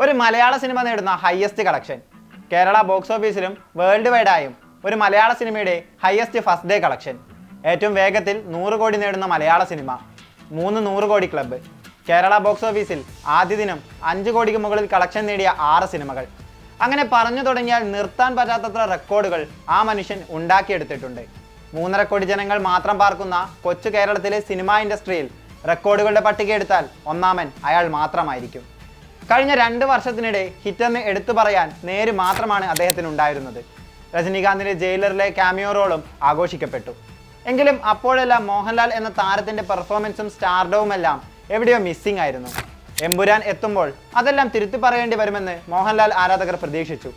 ഒരു മലയാള സിനിമ നേടുന്ന highest collection Kerala box ഓഫീസിലും വേൾഡ് വൈഡായും ഒരു മലയാള സിനിമയുടെ ഹയസ്റ്റ് ഫസ്റ്റ് ഡേ കളക്ഷൻ ഏറ്റവും വേഗത്തിൽ നൂറ് കോടി നേടുന്ന മലയാള സിനിമ. മൂന്ന് നൂറ് കോടി ക്ലബ്ബ് കേരള ബോക്സ് ഓഫീസിൽ ആദ്യ ദിനം അഞ്ച് കോടിക്ക് മുകളിൽ കളക്ഷൻ നേടിയ ആറ് സിനിമകൾ. അങ്ങനെ പറഞ്ഞു തുടങ്ങിയാൽ നിർത്താൻ പറ്റാത്തത്ര റെക്കോർഡുകൾ ആ മനുഷ്യൻ ഉണ്ടാക്കിയെടുത്തിട്ടുണ്ട്. മൂന്നര കോടി ജനങ്ങൾ മാത്രം പാർക്കുന്ന കൊച്ചു കേരളത്തിലെ സിനിമാ ഇൻഡസ്ട്രിയിൽ റെക്കോർഡുകളുടെ പട്ടിക എടുത്താൽ ഒന്നാമൻ അയാൾ മാത്രമായിരിക്കും. കഴിഞ്ഞ രണ്ട് വർഷത്തിനിടെ ഹിറ്റെന്ന് എടുത്തു പറയാൻ നേര് മാത്രമാണ് അദ്ദേഹത്തിന് ഉണ്ടായിരുന്നത് രജനീകാന്തിന്റെ ജയിലറിലെ ക്യാമിയോ റോളും ആഘോഷിക്കപ്പെട്ടു. എങ്കിലും അപ്പോഴെല്ലാം മോഹൻലാൽ എന്ന താരത്തിന്റെ പെർഫോമൻസും സ്റ്റാർഡവും എല്ലാം എവിടെയോ മിസ്സിംഗ് ആയിരുന്നു. എമ്പുരാൻ എത്തുമ്പോൾ അതെല്ലാം തിരുത്തി പറയേണ്ടി വരുമെന്ന് മോഹൻലാൽ ആരാധകർ പ്രതീക്ഷിച്ചു.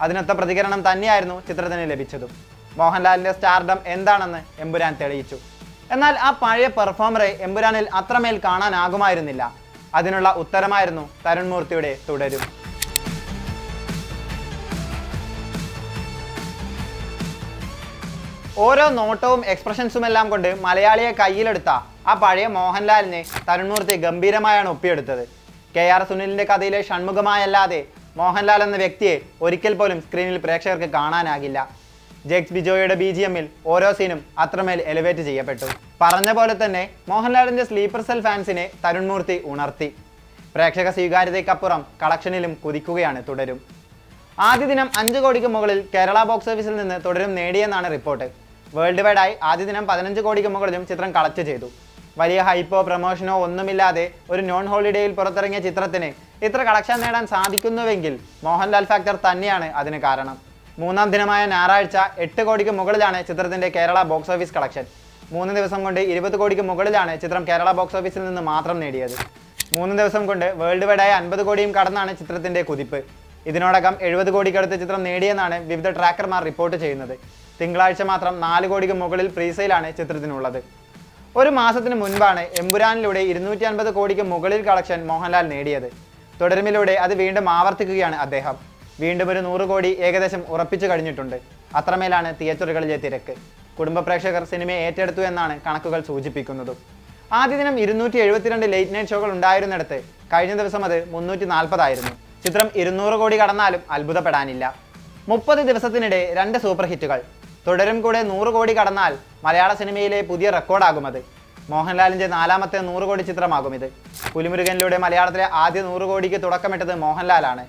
അതിനൊത്ത പ്രതികരണം തന്നെയായിരുന്നു ചിത്രത്തിന് ലഭിച്ചതും. മോഹൻലാലിന്റെ സ്റ്റാർഡം എന്താണെന്ന് എമ്പുരാൻ തെളിയിച്ചു. എന്നാൽ ആ പഴയ പെർഫോമറെ എമ്പുരാനിൽ അത്രമേൽ കാണാനാകുമായിരുന്നില്ല. അതിനുള്ള ഉത്തരമായിരുന്നു തരുൺ മൂർത്തിയുടെ തുടരും. ഓരോ നോട്ടവും എക്സ്പ്രഷൻസും എല്ലാം കൊണ്ട് മലയാളിയെ കയ്യിലെടുത്ത ആ പഴയ മോഹൻലാലിനെ തരുൺമൂർത്തി ഗംഭീരമായാണ് ഒപ്പിയെടുത്തത്. കെ ആർ സുനിലിന്റെ കഥയിലെ ഷൺമുഖമായല്ലാതെ മോഹൻലാൽ എന്ന വ്യക്തിയെ ഒരിക്കൽ പോലും സ്ക്രീനിൽ പ്രേക്ഷകർക്ക് കാണാനാകില്ല. ജെക്സ് ബിജോയുടെ ബി ജി എമ്മിൽ ഓരോ സീനും അത്രമേൽ എലിവേറ്റ് ചെയ്യപ്പെട്ടു. പറഞ്ഞ പോലെ തന്നെ മോഹൻലാലിന്റെ സ്ലീപ്പർ സെൽ ഫാൻസിനെ തരുൺമൂർത്തി ഉണർത്തി. പ്രേക്ഷക സ്വീകാര്യതയ്ക്കപ്പുറം കളക്ഷനിലും കുതിക്കുകയാണ് തുടരും. ആദ്യ ദിനം അഞ്ച് കോടിക്ക് മുകളിൽ കേരള ബോക്സ് ഓഫീസിൽ നിന്ന് തുടരും നേടിയെന്നാണ് റിപ്പോർട്ട് വേൾഡ് വൈഡായി ആദ്യ ദിനം പതിനഞ്ച് കോടിക്ക് മുകളിലും ചിത്രം കളക്ട് ചെയ്തു. വലിയ ഹൈപ്പോ പ്രൊമോഷനോ ഒന്നുമില്ലാതെ ഒരു നോൺ ഹോളിഡേയിൽ പുറത്തിറങ്ങിയ ചിത്രത്തിന് ഇത്ര കളക്ഷൻ നേടാൻ സാധിക്കുന്നുവെങ്കിൽ മോഹൻലാൽ ഫാക്ടർ തന്നെയാണ് അതിന് കാരണം. മൂന്നാം ദിനമായ ഞായറാഴ്ച എട്ട് കോടിക്ക് മുകളിലാണ് ചിത്രത്തിന്റെ കേരള ബോക്സ് ഓഫീസ് കളക്ഷൻ. മൂന്ന് ദിവസം കൊണ്ട് ഇരുപത് കോടിക്ക് മുകളിലാണ് ചിത്രം കേരള ബോക്സ് ഓഫീസിൽ നിന്ന് മാത്രം നേടിയത്. മൂന്ന് ദിവസം കൊണ്ട് വേൾഡ് വൈഡായ അൻപത് കോടിയും കടന്നാണ് ചിത്രത്തിന്റെ കുതിപ്പ്. ഇതിനോടകം എഴുപത് കോടിക്കടുത്ത് ചിത്രം നേടിയെന്നാണ് വിവിധ ട്രാക്കർമാർ റിപ്പോർട്ട് ചെയ്യുന്നത്. തിങ്കളാഴ്ച മാത്രം നാല് കോടിക്ക് മുകളിൽ പ്രീസെയിലാണ് ചിത്രത്തിനുള്ളത്. ഒരു മാസത്തിന് മുൻപാണ് എമ്പുരാനിലൂടെ ഇരുന്നൂറ്റി അൻപത് കോടിക്ക് മുകളിൽ കളക്ഷൻ മോഹൻലാൽ നേടിയത്. തുടരുമിലൂടെ അത് വീണ്ടും ആവർത്തിക്കുകയാണ് അദ്ദേഹം. വീണ്ടും ഒരു നൂറ് കോടി ഏകദേശം ഉറപ്പിച്ചു കഴിഞ്ഞിട്ടുണ്ട്. അത്രമേലാണ് തിയേറ്ററുകളിലെ തിരക്ക്. കുടുംബ പ്രേക്ഷകർ സിനിമയെ ഏറ്റെടുത്തു എന്നാണ് കണക്കുകൾ സൂചിപ്പിക്കുന്നത്. ആദ്യ ദിനം ഇരുന്നൂറ്റി എഴുപത്തിരണ്ട് ലേറ്റ് നൈറ്റ് ഷോകൾ ഉണ്ടായിരുന്നിടത്ത് കഴിഞ്ഞ ദിവസം അത് മുന്നൂറ്റി നാൽപ്പതായിരുന്നു ചിത്രം ഇരുന്നൂറ് കോടി കടന്നാലും അത്ഭുതപ്പെടാനില്ല. മുപ്പത് ദിവസത്തിനിടെ രണ്ട് സൂപ്പർ ഹിറ്റുകൾ. തുടരും കൂടെ നൂറ് കോടി കടന്നാൽ മലയാള സിനിമയിലെ പുതിയ റെക്കോർഡാകും അത്. മോഹൻലാലിന്റെ നാലാമത്തെ നൂറ് കോടി ചിത്രമാകും ഇത്. പുലിമുരുകനിലൂടെ മലയാളത്തിലെ ആദ്യ നൂറ് കോടിക്ക് തുടക്കമിട്ടത് മോഹൻലാലാണ്.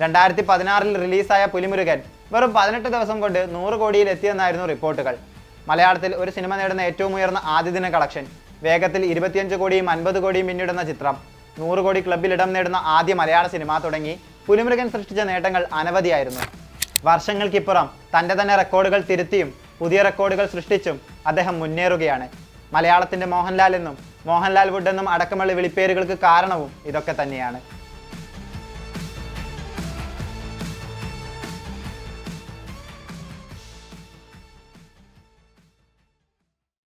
രണ്ടായിരത്തി പതിനാറിൽ റിലീസായ പുലിമുരുകൻ വെറും പതിനെട്ട് ദിവസം കൊണ്ട് നൂറ് കോടിയിൽ എത്തിയെന്നായിരുന്നു റിപ്പോർട്ടുകൾ. മലയാളത്തിൽ ഒരു സിനിമ നേടുന്ന ഏറ്റവും ഉയർന്ന ആദ്യ ദിന കളക്ഷൻ വേഗത്തിൽ ഇരുപത്തിയഞ്ച് കോടിയും അൻപത് കോടിയും പിന്നിടുന്ന ചിത്രം നൂറ് കോടി ക്ലബിൽ ഇടം നേടുന്ന ആദ്യ മലയാള സിനിമ തുടങ്ങി പുലിമുരുകൻ സൃഷ്ടിച്ച നേട്ടങ്ങൾ അനവധിയായിരുന്നു. വർഷങ്ങൾക്കിപ്പുറം തന്റെ തന്നെ റെക്കോർഡുകൾ തിരുത്തിയും പുതിയ റെക്കോർഡുകൾ സൃഷ്ടിച്ചും അദ്ദേഹം മുന്നേറുകയാണ്. മലയാളത്തിന്റെ മോഹൻലാൽ എന്നും മോഹൻലാൽ വുഡ് എന്നും അടക്കമുള്ള വിളിപ്പേരുകൾക്ക് കാരണവും ഇതൊക്കെ തന്നെയാണ്.